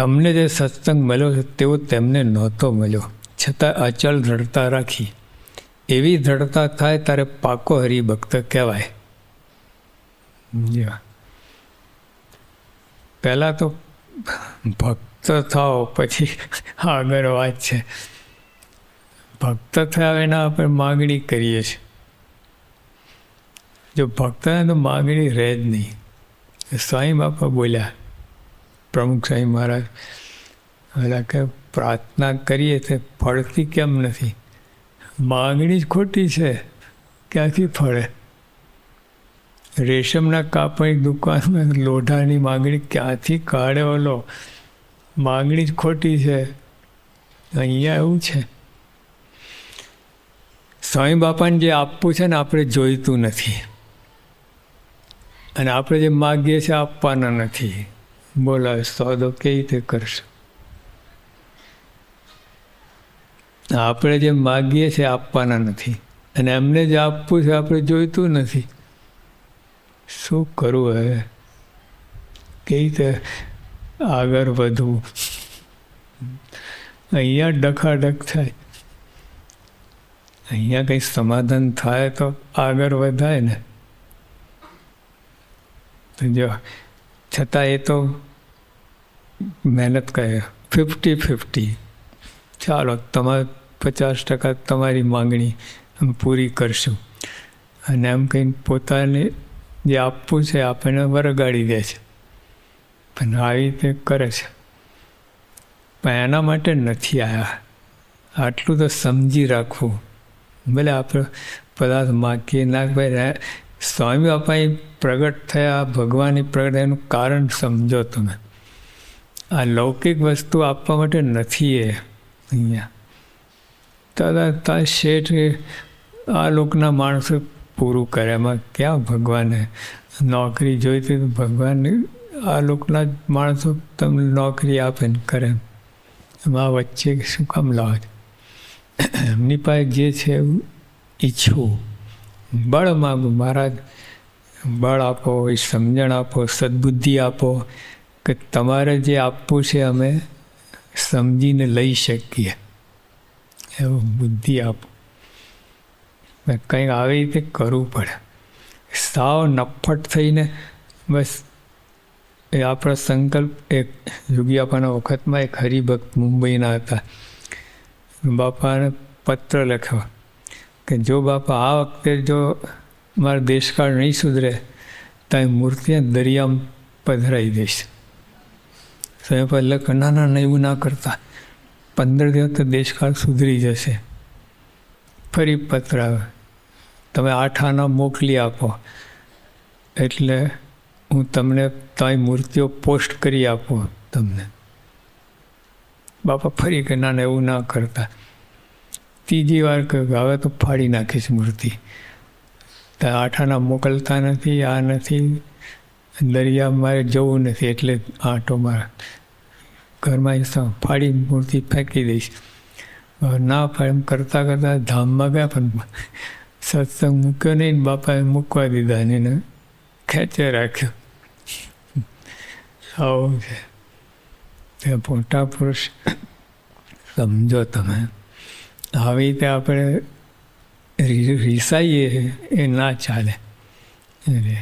તમને જે સત્સંગ મળ્યો છે, તેવો તેમને નહોતો મળ્યો. છતાં અચલ દ્રઢતા રાખી. એવી દ્રઢતા થાય ત્યારે પાકો હરિભક્ત કહેવાય? પહેલાં તો ભક્ત થાઓ, પછી આગળ વાત છે. ભક્ત થયા એના આપણે માગણી કરીએ છીએ. જો ભક્ત તો માગણી રહે જ નહીં. સ્વામી બાપા બોલ્યા પ્રમુખ સ્વામી મહારાજ ઓલા કે પ્રાર્થના કરીએ તે ફળતી કેમ નથી? માગણી જ ખોટી છે. ક્યાંથી ફળે? રેશમના કાપડની દુકાનમાં લોઢાની માગણી ક્યાંથી કાઢે ઓલો? માગણી જ ખોટી છે. અહીંયા એવું છે. સ્વામી બાપાને જે આપવું છે ને આપણે જોઈતું નથી. અને આપણે જે માગીએ છીએ આપવાના નથી. બોલો હવે સોદો કેવી રીતે કરશો? આપણે જે માગીએ છીએ આપવાના નથી. અને એમને જે આપવું છે, આપણે જોઈતું નથી. શું કરવું હવે? કેવી રીતે આગળ વધવું? અહીંયા ડખાડખ થાય. અહીંયા કંઈ સમાધાન થાય તો આગળ વધાય ને. જો, છતાં એ તો મહેનત કરે. ફિફ્ટી ફિફ્ટી ચાલો, તમારે પચાસ ટકા તમારી માંગણી અમે પૂરી કરશું. અને એમ કંઈ પોતાને જે આપવું છે આપણને વરગાડી દે છે. પણ આવી રીતે કરે છે. પણ એના માટે નથી આવ્યા આટલું તો સમજી રાખવું. ભલે આપણે પદાર્થ માગીએ ના ભાઈ સ્વામી બાપા પ્રગટ થયા, ભગવાનની પ્રગટ એનું કારણ સમજો તમે. આ લૌકિક વસ્તુ આપવા માટે નથી એ અહીંયા. તદા આ શેઠ આ લોકના માણસો પૂરું કરે એમાં ક્યાં ભગવાને નોકરી જોઈતી તો ભગવાન આ લોકના માણસો તમને નોકરી આપે ને કરે. એમાં વચ્ચે શું કામ લાવે? એમની પાસે જે છે એવું ઈચ્છવું. બળ માગું. મહારાજ, બળ આપો, એ સમજણ આપો, સદબુદ્ધિ આપો. કે તમારે જે આપવું છે અમે સમજીને લઈ શકીએ. એવું બુદ્ધિ આપો. કંઈક આવી રીતે કરવું પડે. સાવ નફ્ફટ થઈને બસ એ આપણો સંકલ્પ એક યુગિયાપાના વખતમાં એક હરિભક્ત મુંબઈના હતા. બાપાને પત્ર લખ્યો કે જો બાપા આ વખતે જો મારો દેશકાળ નહીં સુધરે તો મૂર્તિને દરિયામાં પધરાવી દઈશ. સ્વયં પર લખ ના એવું ના કરતા. પંદર દિવસ તો દેશકાળ સુધરી જશે. ફરી પત્ર આવે તમે આઠ આના મોકલી આપો. એટલે હું તમને તમારી મૂર્તિઓ પોસ્ટ કરી આપું તમને. બાપા ફરી કે ના ના, એવું ના કરતા. ત્રીજી વાર કે હવે તો ફાડી નાખીશ મૂર્તિ. તો આઠાના મોકલતા નથી આ નથી. દરિયા મારે જવું નથી એટલે આંટો મારા. ઘરમાં જ ફાડી મૂર્તિ ફેંકી દઈશ. ના ફાડ એમ કરતાં કરતાં ધામમાં ગયા, પણ સત્સંગ મૂક્યો નહીં બાપાએ મૂકવા દીધા ને એને ખેંચે રાખ્યો. આવું છે. તે મોટા પુરુષ, સમજો તમે. આવી રીતે આપણે રીસાઈએ એ ના ચાલે. એટલે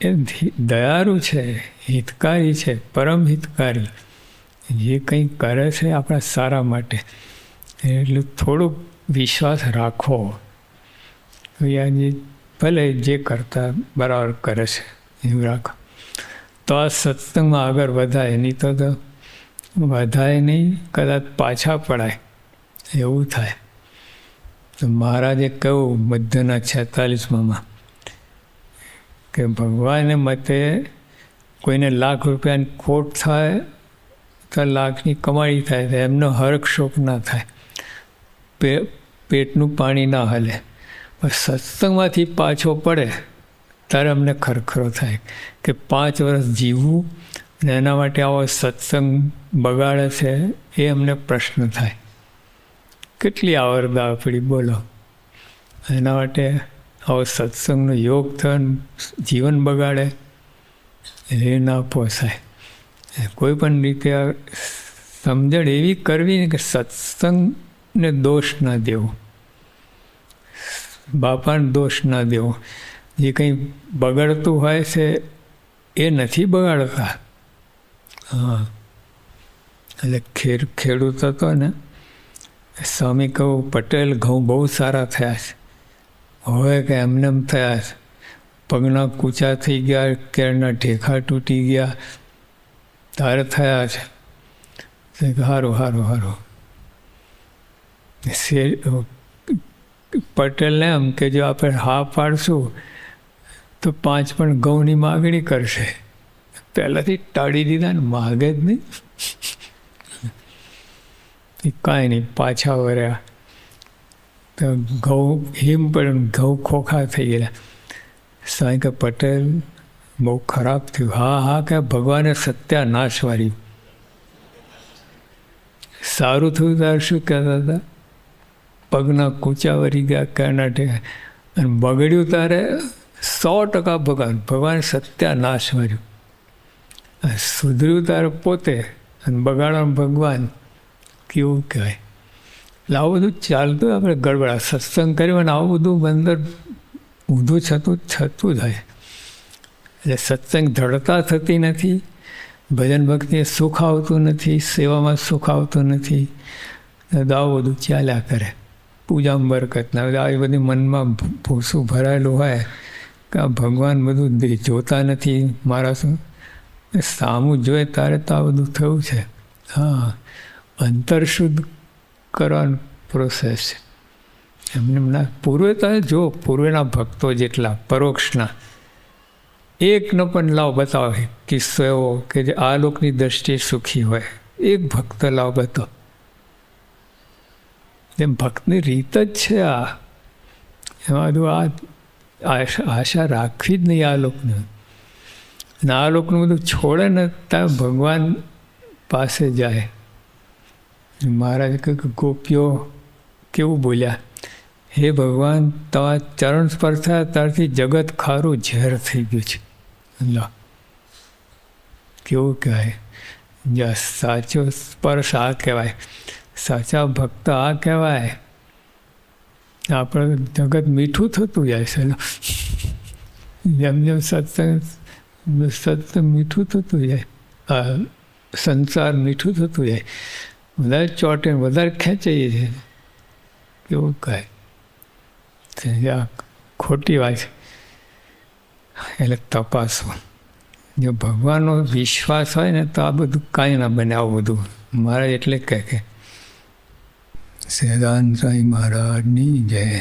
એ દયાળુ છે, હિતકારી છે, પરમ હિતકારી. જે કંઈ કરે છે આપણા સારા માટે. એટલું થોડુંક વિશ્વાસ રાખો. જે ભલે જે કરતા બરાબર કરે છે, એવું રાખો. તો આ સત્સંગમાં આગળ વધાય નહીં તો તો વધાય નહીં, કદાચ પાછા પડાય. એવું થાય. તો મહારાજે કહ્યું, મધ્યના છેતાલીસમાં કે ભગવાનને મતે કોઈને લાખ રૂપિયાની ખોટ થાય તો લાખની કમાણી થાય, તો એમનો શોક ના થાય. પે, પેટનું પાણી ના હલે. સત્સંગમાંથી પાછો પડે, ત્યારે અમને ખરખરો થાય કે પાંચ વર્ષ જીવવું અને એના માટે આવો સત્સંગ બગાડે છે, એ અમને પ્રશ્ન થાય. કેટલી આવરદા આપણી બોલો. એના માટે આવો સત્સંગનો યોગ થયો ને જીવન બગાડે, એ ના પોસાય. કોઈ પણ રીતે આ સમજણ એવી કરવી કે સત્સંગને દોષ ના દેવો. બાપાને દોષ ના દેવો. જે કંઈ બગડતું હોય છે, એ નથી બગાડતા. હા. એટલે ખેડ ખેડૂત હતો ને, સ્વામી કહું, પટેલ ઘઉં બહુ સારા થયા છે. હવે કે એમને એમ થયા. પગના કૂચા થઈ ગયા કેરના ઢેખા તૂટી ગયા. તારે થયા છે. સારું સારું સારું શેર પટેલને એમ કે જો આપણે હા પાડશું, તો પાંચ પણ ઘઉંની માગણી કરશે. પહેલાંથી ટાળી દીધા ને માગે જ નહીં. કાંઈ નહીં, પાછા વર્યા તો ઘઉં હિમ પણ ઘઉં ખોખા થઈ ગયેલા સ્વાઈ કે પટેલ બહુ ખરાબ થયું. હા હા, કે ભગવાને સત્યાનાશ વાળી સારું થયું ત્યારે શું કહેતા હતા? પગના કૂચા વરી ગયા કર્ણાટક અને બગડ્યું ત્યારે સો ટકા ભગવાન. ભગવાન સત્યાનાશ વાર્યું. સુધર્યું તારે પોતે. અને બગાડવાનું ભગવાન. કેવું કહેવાય? એટલે આવું બધું ચાલતું આપણે ગડબડા. સત્સંગ કર્યો અને આવું બધું અંદર ઊંધું છતું થતું જાય એટલે સત્સંગ ધડતા થતી નથી, ભજન ભક્તિએ સુખ આવતું નથી, સેવામાં સુખ આવતું નથી. આવું બધું ચાલ્યા કરે. પૂજામાં બરકત ના આવી બધી મનમાં ભૂસું ભરાયેલું હોય કે આ ભગવાન બધું જોતા નથી. મારા શું? સામું જોઈએ તારે તો આ બધું થયું છે. હા, અંતર શુદ્ધ કરવાનું પ્રોસેસ છે એમને એમના પૂર્વે તો જો, પૂર્વેના ભક્તો જેટલા, પરોક્ષના એકનો પણ લાવ બતાવે, કિસ્સો એવો કે જે આ લોકની દ્રષ્ટિએ સુખી હોય, એક ભક્ત લાવ બતાવો એમ ભક્તની રીત જ છે આ. એમાં બધું આ આશા રાખવી જ નહીં આ લોકને. અને આ લોકનું બધું છોડે ને ત્યાં ભગવાન પાસે જાય. મહારાજ કહ્યું ગોપીઓ કેવું બોલ્યા? હે ભગવાન, તમારા ચરણ સ્પર્શા તારથી જગત ખારું ઝેર થઈ ગયું છે. લો કેવું કહેવાય? જો, સાચો સ્પર્શ આ કહેવાય. સાચા ભક્ત આ કહેવાય. આપણે જગત મીઠું થતું જાય છે. જેમ જેમ સત્સંગ સત્સંગ મીઠું થતું જાય સંસાર મીઠું થતું જાય. વધારે ચોટે વધારે ખેંચાઈએ છીએ કેવું કહે આ ખોટી વાત એટલે તપાસો. જો ભગવાનનો વિશ્વાસ હોય ને તો આ બધું કાંઈ ના બને આવું બધું. મારે એટલે કહે કે સેદાન સાંઈ મહારાજની જય.